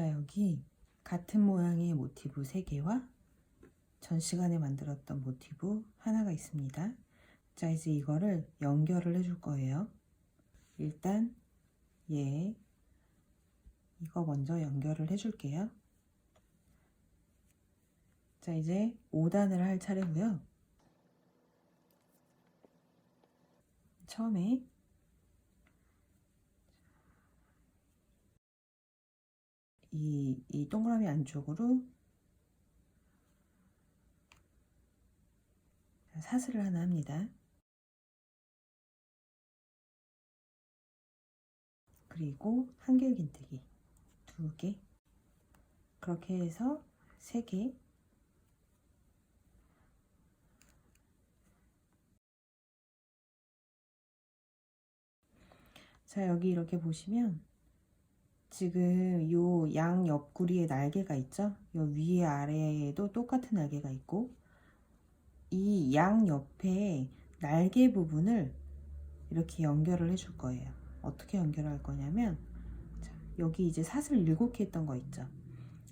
자, 여기 같은 모양의 모티브 3개와 전 시간에 만들었던 모티브 하나가 있습니다. 자, 이제 이거를 연결을 해줄 거예요. 일단 얘 이거 먼저 연결을 해줄게요. 자, 이제 5단을 할 차례고요. 처음에 이, 이 동그라미 안쪽으로 사슬을 하나 합니다. 그리고 한길긴뜨기 두 개. 그렇게 해서 세 개. 자, 여기 이렇게 보시면 지금 요 양 옆구리에 날개가 있죠? 요 위에 아래에도 똑같은 날개가 있고 이 양 옆에 날개 부분을 이렇게 연결을 해줄 거예요. 어떻게 연결할 거냐면 자, 여기 이제 사슬 7개 했던 거 있죠?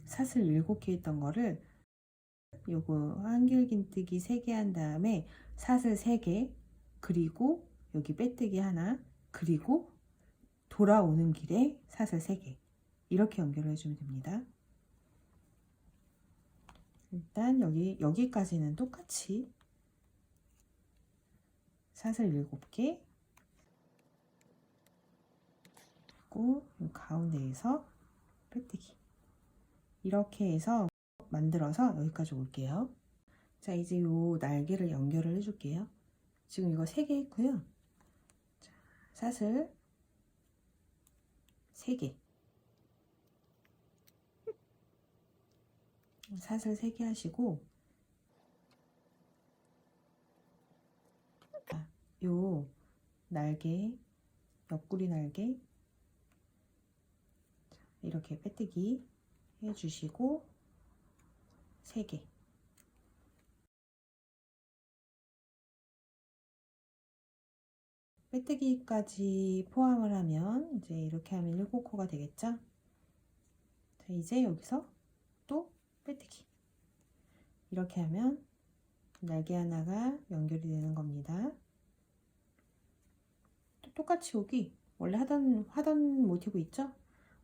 사슬 7개 했던 거를 요거 한길긴뜨기 3개 한 다음에 사슬 3개 그리고 여기 빼뜨기 하나 그리고 돌아오는 길에 사슬 3개 이렇게 연결을 해주면 됩니다. 일단 여기 여기까지는 똑같이 사슬 7개 그리고 이 가운데에서 빼뜨기 이렇게 해서 만들어서 여기까지 올게요. 자 이제 요 날개를 연결을 해줄게요. 지금 이거 3개 했고요. 자, 사슬 3개. 사슬 3개 하시고 아, 요 날개 옆구리 날개 이렇게 빼뜨기 해주시고 3개 빼뜨기까지 포함을 하면 이제 이렇게 하면 7코가 되겠죠? 자, 이제 여기서 또 빼뜨기 이렇게 하면 날개 하나가 연결이 되는 겁니다. 또 똑같이 여기 원래 하던 하던 모티브 있죠?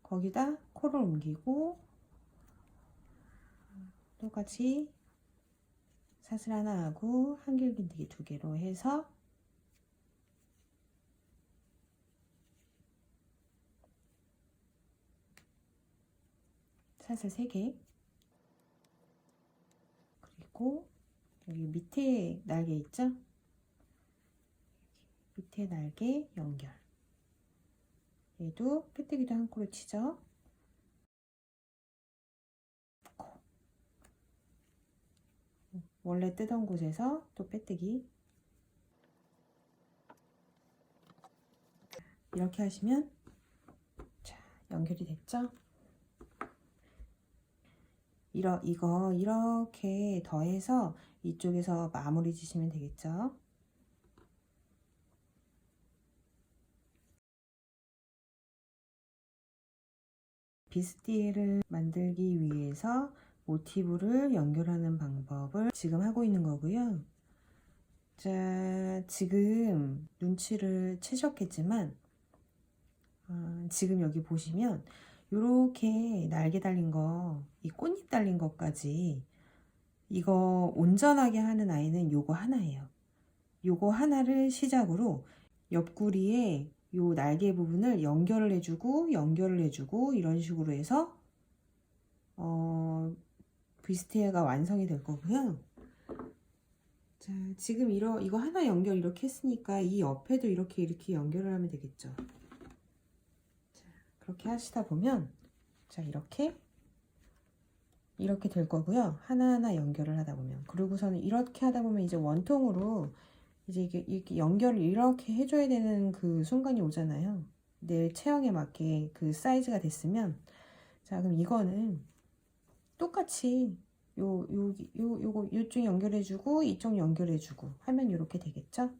거기다 코를 옮기고 똑같이 사슬 하나 하고 한길긴뜨기 두 개로 해서 사슬 3개 그리고 여기 밑에 날개 있죠? 밑에 날개 연결 얘도 빼뜨기도 한 코를 치죠? 코. 원래 뜨던 곳에서 또 빼뜨기 이렇게 하시면 자 연결이 됐죠? 이러, 이거 이렇게 더해서 이쪽에서 마무리 지시면 되겠죠. 비스티를 만들기 위해서 모티브를 연결하는 방법을 지금 하고 있는 거고요. 자, 지금 눈치를 채셨겠지만 어, 지금 여기 보시면 이렇게 날개 달린 거, 이 꽃잎 달린 것까지 이거 온전하게 하는 아이는 요거 하나예요. 요거 하나를 시작으로 옆구리에 요 날개 부분을 연결을 해주고 연결을 해주고 이런 식으로 해서 어, 비스티에가 완성이 될 거고요. 자, 지금 이러, 이거 하나 연결 이렇게 했으니까 이 옆에도 이렇게 이렇게 연결을 하면 되겠죠. 그렇게 하시다 보면 자 이렇게 이렇게 될 거고요. 하나하나 연결을 하다 보면. 그리고서는 이렇게 하다 보면 이제 원통으로 이제 이게 이렇게 연결을 이렇게 해줘야 되는 그 순간이 오잖아요. 내 체형에 맞게 그 사이즈가 됐으면. 자 그럼 이거는 똑같이 요, 요, 요, 요거, 요쪽 연결해주고, 이쪽 연결해주고 하면 이렇게 되겠죠?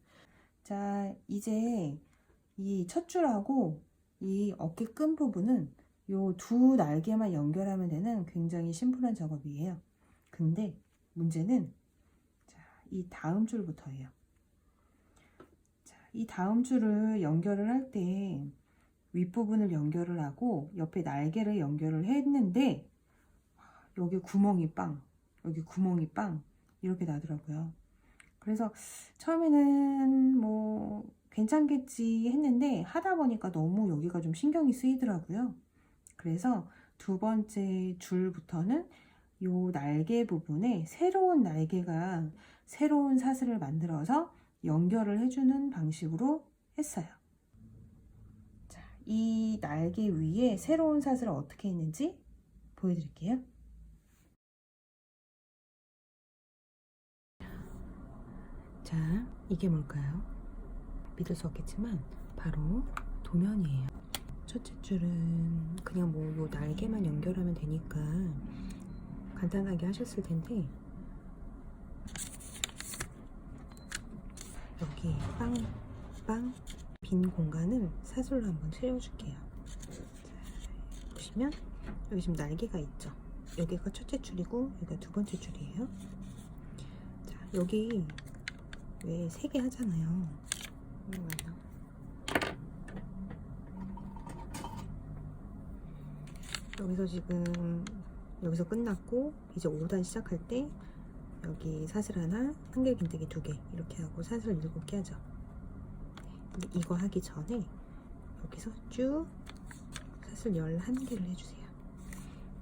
자, 이제 이 첫 줄하고 이 어깨 끈 부분은 요 두 날개만 연결하면 되는 굉장히 심플한 작업이에요. 근데 문제는 자, 이 다음 줄부터예요. 자, 이 다음 줄을 연결을 할 때 윗부분을 연결을 하고 옆에 날개를 연결을 했는데 여기 구멍이 빵, 여기 구멍이 빵 이렇게 나더라고요. 그래서 처음에는 뭐 괜찮겠지 했는데 하다 보니까 너무 여기가 좀 신경이 쓰이더라고요. 그래서 두 번째 줄부터는 요 날개 부분에 새로운 날개가 새로운 사슬을 만들어서 연결을 해주는 방식으로 했어요. 자, 이 날개 위에 새로운 사슬을 어떻게 했는지 보여드릴게요. 자, 이게 뭘까요? 믿을 수 없겠지만 바로 도면이에요. 첫째 줄은 그냥 뭐 요 날개만 연결하면 되니까 간단하게 하셨을 텐데 여기 빵 빵 빈 공간을 사슬로 한번 채워줄게요. 자, 보시면 여기 지금 날개가 있죠. 여기가 첫째 줄이고 여기가 두 번째 줄이에요. 자, 여기 왜 세 개 하잖아요. 여기서 지금 여기서 끝났고 이제 5단 시작할 때 여기 사슬 하나, 한길 긴뜨기 두 개 이렇게 하고 사슬 일곱 개 하죠. 근데 이거 하기 전에 여기서 쭉 사슬 11개를 해주세요.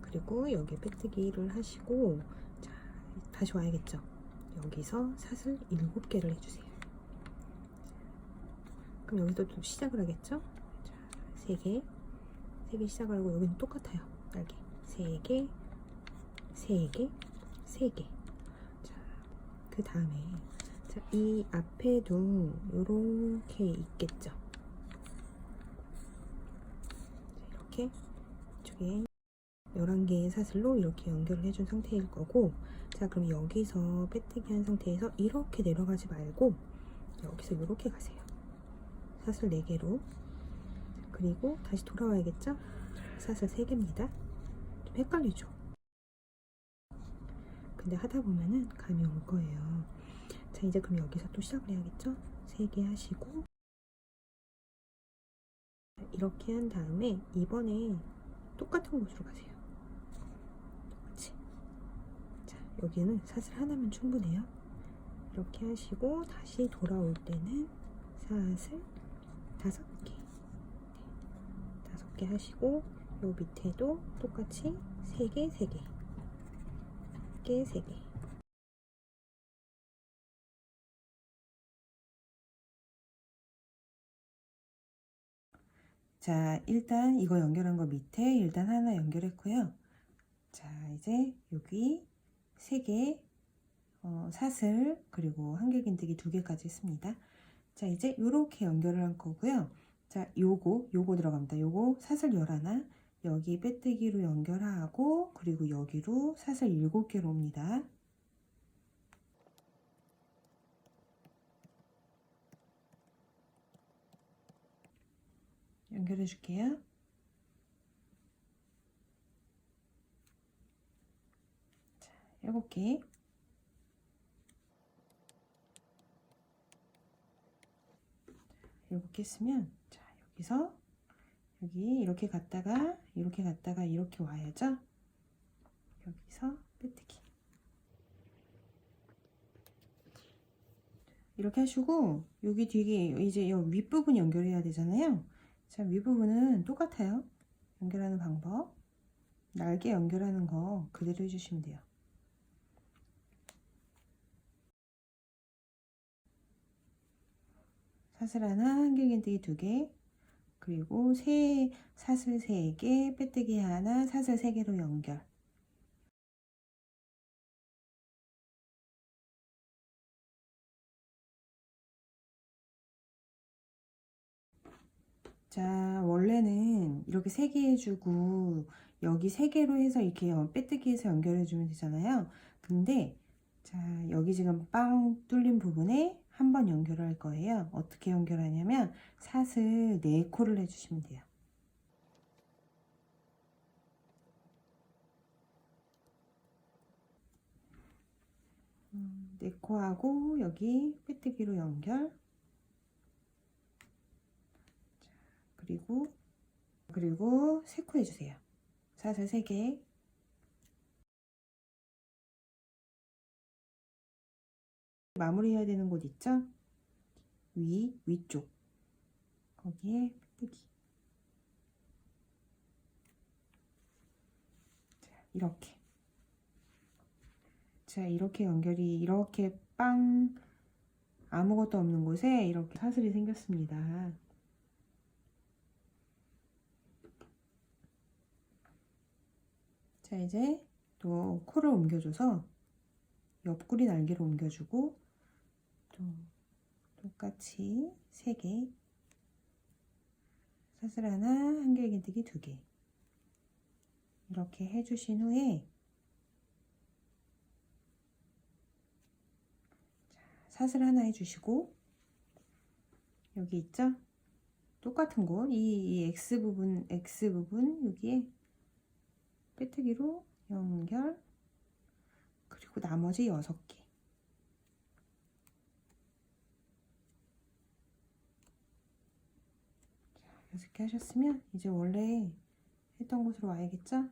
그리고 여기 빼뜨기를 하시고 자 다시 와야겠죠. 여기서 사슬 7개를 해주세요. 그럼 여기서 또 시작을 하겠죠? 자, 3개, 3개 시작을 하고 여기는 똑같아요. 날개. 3개, 3개, 3개. 자, 그 다음에 자, 이 앞에도 이렇게 있겠죠? 자, 이렇게 이쪽에 11개의 사슬로 이렇게 연결을 해준 상태일 거고 자 그럼 여기서 빼뜨기 한 상태에서 이렇게 내려가지 말고 여기서 이렇게 가세요 사슬 4개로. 그리고 다시 돌아와야겠죠? 사슬 3개입니다. 좀 헷갈리죠? 근데 하다 보면은 감이 올 거예요. 자 이제 그럼 여기서 또 시작을 해야겠죠? 3개 하시고. 이렇게 한 다음에 이번에 똑같은 곳으로 가세요. 똑같이. 자 여기는 사슬 하나면 충분해요. 이렇게 하시고 다시 돌아올 때는 사슬 다섯 개 네, 다섯 개 하시고 요 밑에도 똑같이 세 개, 세 개, 개, 세 개. 자, 일단 이거 연결한 거 밑에 일단 하나 연결했고요. 자, 이제 여기 세 개, 어, 사슬, 그리고 한길긴뜨기 두 개까지 했습니다. 자, 이제 요렇게 연결을 할 거고요. 자, 요거, 요거 들어갑니다. 요거 사슬 열하나, 여기 빼뜨기로 연결하고, 그리고 여기로 사슬 일곱 개로 옵니다. 연결해 줄게요. 자, 일곱 개. 개 쓰면 자 여기서 여기 이렇게 갔다가 이렇게 갔다가 이렇게 와야죠. 여기서 빼뜨기. 이렇게 하시고 여기 뒤에 이제 이 윗부분 연결해야 되잖아요. 자 윗부분은 똑같아요. 연결하는 방법. 날개 연결하는 거 그대로 해주시면 돼요 사슬 하나, 한길긴뜨기 두 개, 그리고 세 사슬 세 개, 빼뜨기 하나, 사슬 세 개로 연결. 자, 원래는 이렇게 세 개 해주고 여기 세 개로 해서 이렇게 빼뜨기해서 연결해주면 되잖아요. 근데 자, 여기 지금 빵 뚫린 부분에 한번 연결할 거예요. 어떻게 연결하냐면 사슬 4코를 해주시면 돼요. 음, 네코하고 여기 빼뜨기로 연결 그리고 그리고 세코 해주세요 사슬 3개 마무리해야 되는 곳 있죠? 위 위쪽 거기에 빼뜨기. 자, 이렇게. 자, 이렇게 연결이 이렇게 빵 아무것도 없는 곳에 이렇게 사슬이 생겼습니다. 자, 이제 또 코를 옮겨줘서 옆구리 날개를 옮겨주고 또 똑같이 3개. 사슬 하나, 한길긴뜨기 2개. 이렇게 해주신 후에 사슬 하나 해주시고 여기 있죠? 똑같은 곳, 이, 이 X 부분, X 부분 여기에 빼뜨기로 연결. 그리고 나머지 6개 자, 6개 하셨으면 이제 원래 했던 곳으로 와야겠죠?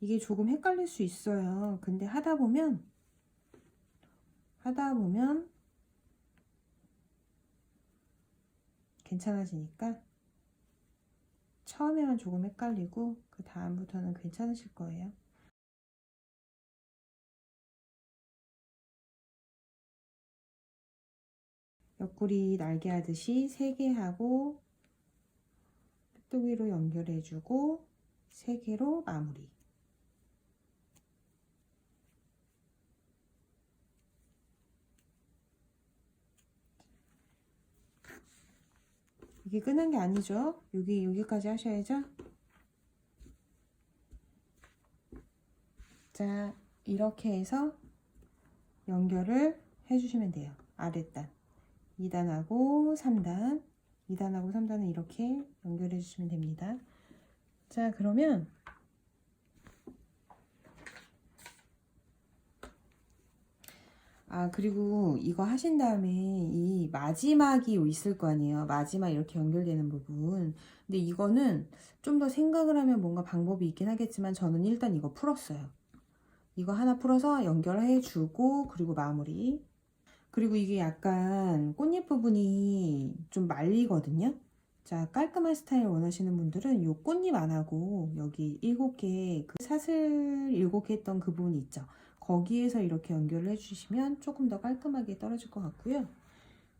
이게 조금 헷갈릴 수 있어요. 근데 하다 보면 하다 보면 괜찮아지니까 처음에만 조금 헷갈리고 그 다음부터는 괜찮으실 거예요. 옆구리 날개 하듯이 3개 하고 뚜기로 연결해주고 3개로 마무리. 이게 끝난 게 아니죠. 여기 여기까지 하셔야죠. 자, 이렇게 해서 연결을 해주시면 돼요. 아랫단. 2단하고 3단. 2단하고 3단은 이렇게 연결해 주시면 됩니다. 자, 그러면 아, 그리고 이거 하신 다음에 이 마지막이 있을 거 아니에요. 마지막 이렇게 연결되는 부분. 근데 이거는 좀 더 생각을 하면 뭔가 방법이 있긴 하겠지만 저는 일단 이거 풀었어요. 이거 하나 풀어서 연결해 주고 그리고 마무리. 그리고 이게 약간 꽃잎 부분이 좀 말리거든요. 자, 깔끔한 스타일 원하시는 분들은 이 꽃잎 안 하고 여기 일곱 개, 그 사슬 일곱 개 했던 그 부분 있죠. 거기에서 이렇게 연결을 해주시면 조금 더 깔끔하게 떨어질 것 같고요.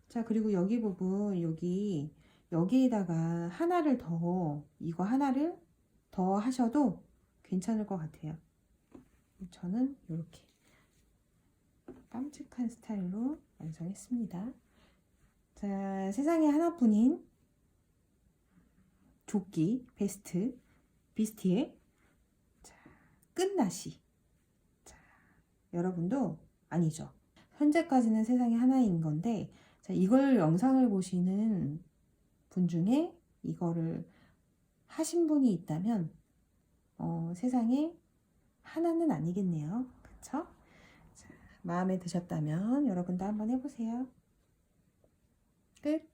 자, 그리고 여기 부분, 여기, 여기에다가 하나를 더, 이거 하나를 더 하셔도 괜찮을 것 같아요. 저는 이렇게 깜찍한 스타일로 완성했습니다. 자, 세상에 하나뿐인 조끼, 베스트, 비스티의 자, 끝나시. 자, 여러분도 아니죠. 현재까지는 세상에 하나인 건데, 자, 이걸 영상을 보시는 분 중에 이거를 하신 분이 있다면, 어, 세상에 하나는 아니겠네요. 그쵸? 마음에 드셨다면 여러분도 한번 해보세요. 끝!